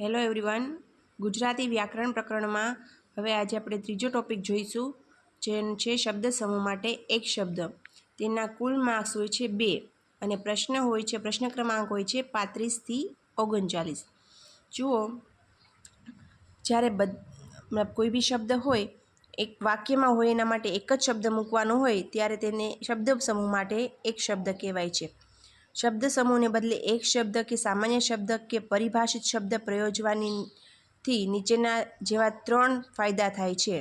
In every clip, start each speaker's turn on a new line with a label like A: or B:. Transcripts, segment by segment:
A: Hello everyone Gujarati વ્યાકરણ પ્રકરણમાં હવે આજે આપણે ત્રીજો ટોપિક જોઈશું જે છે શબ્દ સમૂહ માટે એક શબ્દ. તેના કુલ માર્ક્સ હોય છે બે અને પ્રશ્ન હોય છે, પ્રશ્ન ક્રમાંક હોય છે પાંત્રીસથી ઓગણચાલીસ. જુઓ, જ્યારે બધ કોઈ બી શબ્દ હોય, એક વાક્યમાં હોય એના માટે એક જ શબ્દ મૂકવાનો હોય, ત્યારે તેને શબ્દ સમૂહ માટે એક શબ્દ કહેવાય છે. શબ્દ સમૂહને બદલે એક શબ્દ કે સામાન્ય શબ્દ કે પરિભાષિત શબ્દ પ્રયોજવાની થી નીચેના જેવા ત્રણ ફાયદા થાય છે.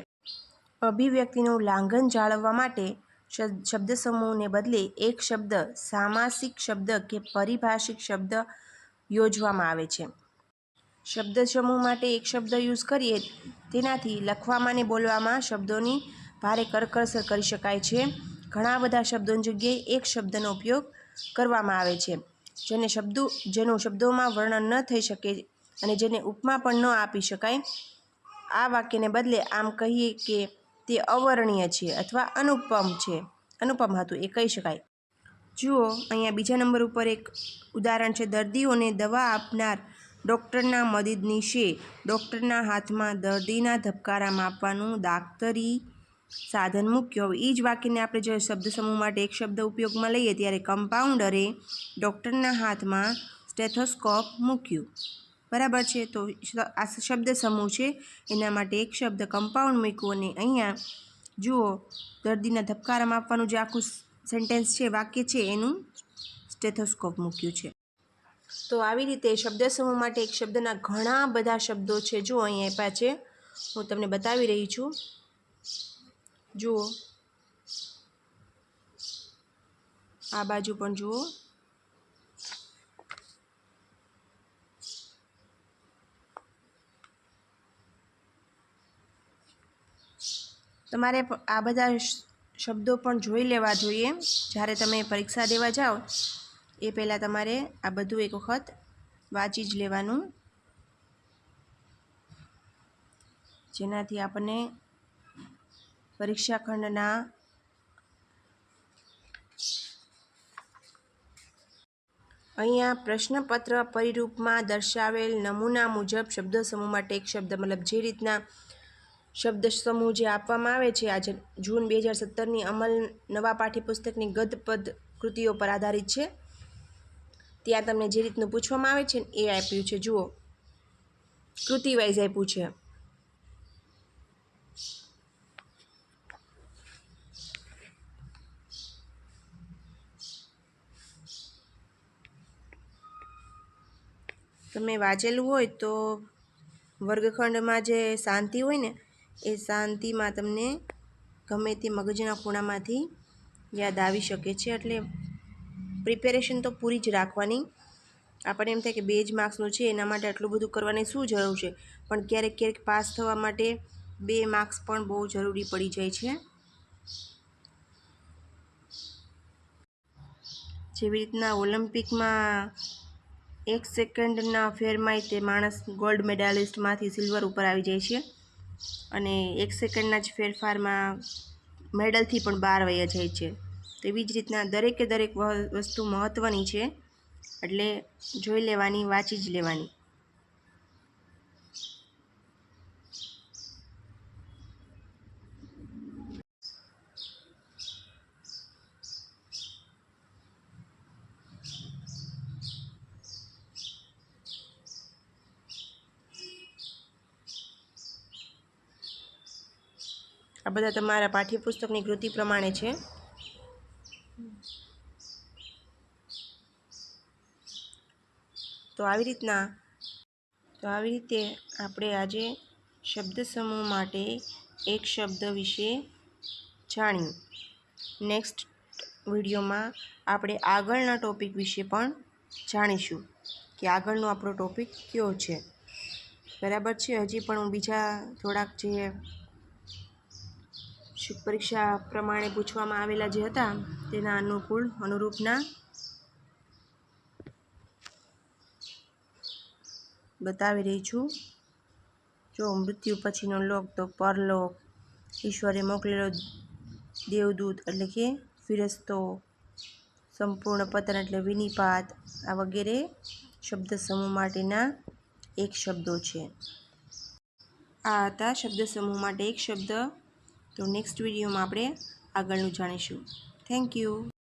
A: અભિવ્યક્તિનું લાંઘન જાળવવા માટે શબ્દ સમૂહને બદલે એક શબ્દ સામાસિક શબ્દ કે પરિભાષિક શબ્દ યોજવામાં આવે છે. શબ્દ સમૂહ માટે એક શબ્દ યુઝ કરીએ તેનાથી લખવામાં અને બોલવામાં શબ્દોની ભારે કરકસર કરી શકાય છે. ઘણા બધા શબ્દોની જગ્યાએ એક શબ્દનો ઉપયોગ કરવામાં આવે છે. જેને શબ્દો, જેનું શબ્દોમાં વર્ણન ન થઈ શકે અને જેને ઉપમા પણ ન આપી શકાય, આ વાક્યને બદલે આમ કહીએ કે તે અવર્ણનીય છે અથવા અનુપમ છે. અનુપમ હતું એ કહી શકાય. જુઓ, અહીંયા બીજા નંબર ઉપર એક ઉદાહરણ છે. દર્દીઓને દવા આપનાર ડૉક્ટરના મદદનીશે. ડૉક્ટરના હાથમાં દર્દીના ધબકારા માપવાનું દાક્તરી સાધન મૂક્યો. હવે એ જ વાક્યને આપણે જો શબ્દ સમૂહ માટે એક શબ્દ ઉપયોગમાં લઈએ ત્યારે કમ્પાઉન્ડરે ડૉક્ટરના હાથમાં સ્ટેથોસ્કોપ મૂક્યું. બરાબર છે? તો આ શબ્દ સમૂહ છે. એના માટે એક શબ્દ કમ્પાઉન્ડ મૂક્યું અને અહીંયા જુઓ, દર્દીના ધબકારા માપવાનું જે આખું સેન્ટેન્સ છે, વાક્ય છે, એનું સ્ટેથોસ્કોપ મૂક્યું છે. તો આવી રીતે શબ્દ સમૂહ માટે એક શબ્દના ઘણા બધા શબ્દો છે. જો અહીંયા આપ્યા છે. હું તમને બતાવી રહી છું. જુઓ. આ બાજુ પણ જુઓ. તમારે આ બધા શબ્દો પણ જોઈ લેવા જોઈએ. જ્યારે તમે પરીક્ષા દેવા જાઓ, એ પહેલાં તમારે આ બધું એક વખત વાંચી જ લેવાનું. જેનાથી આપણને પરીક્ષા ખંડના અહીંયા પ્રશ્નપત્ર પરિરૂપમાં દર્શાવેલ નમૂના મુજબ શબ્દ સમૂહ માટે એક શબ્દ, મતલબ જે રીતના શબ્દ સમૂહ જે આપવામાં આવે છે, આજે જૂન બે હજાર સત્તરની અમલ નવા પાઠ્યપુસ્તકની ગદપદ કૃતિઓ પર આધારિત છે. ત્યાં તમને જે રીતનું પૂછવામાં આવે છે એ આપ્યું છે. જુઓ. કૃતિ વાઇઝ આપ્યું છે. તમે વાંચેલું હોય તો વર્ગખંડમાં જે શાંતિ હોય ને, એ શાંતિમાં તમને ગમે તે મગજના ખૂણામાંથી યાદ આવી શકે છે. એટલે પ્રિપેરેશન તો પૂરી જ રાખવાની. આપણને એમ થાય કે બે જ માર્ક્સનું છે, એના માટે આટલું બધું કરવાની શું જરૂર છે? પણ ક્યારેક ક્યારેક પાસ થવા માટે બે માર્ક્સ પણ બહુ જરૂરી પડી જાય છે. જેવી રીતના ઓલિમ્પિકમાં એક સેકન્ડના ફેરમાંય તે માણસ ગોલ્ડ મેડાલિસ્ટમાંથી સિલ્વર ઉપર આવી જાય છે. અને એક સેકન્ડના જ ફેરફારમાં મેડલથી પણ બહાર વયા જાય છે. તેવી જ રીતના દરેકે દરેક વસ્તુ મહત્ત્વની છે. એટલે જોઈ લેવાની, વાંચી જ લેવાની. આ બધા તમારા પાઠ્યપુસ્તકની કૃતિ પ્રમાણે છે. તો આવી રીતના, તો આવી રીતે આપણે આજે શબ્દ સમૂહ માટે એક શબ્દ વિશે જાણ્યું. નેક્સ્ટ વિડીયોમાં આપણે આગળના ટોપિક વિશે પણ જાણીશું કે આગળનો આપણો ટોપિક કયો છે. બરાબર છે? હજી પણ હું બીજા થોડાક જે પરીક્ષા પ્રમાણે પૂછવામાં આવેલા જે હતા, તેના અનુકૂળ અનુરૂપના બતાવી રહી છું. જો મૃત્યુ પછીનો લોક, તો પરલોક. ઈશ્વરે મોકલેલો દેવદૂત એટલે કે ફિરસ્તો, સંપૂર્ણ પતન એટલે વિનિપાત. આ વગેરે શબ્દ સમૂહ માટેના એક શબ્દો છે. આ હતા શબ્દ સમૂહ માટે એક શબ્દ તો નેક્સ્ટ વિડીયોમાં આપણે આગળનું જાણીશું. Thank you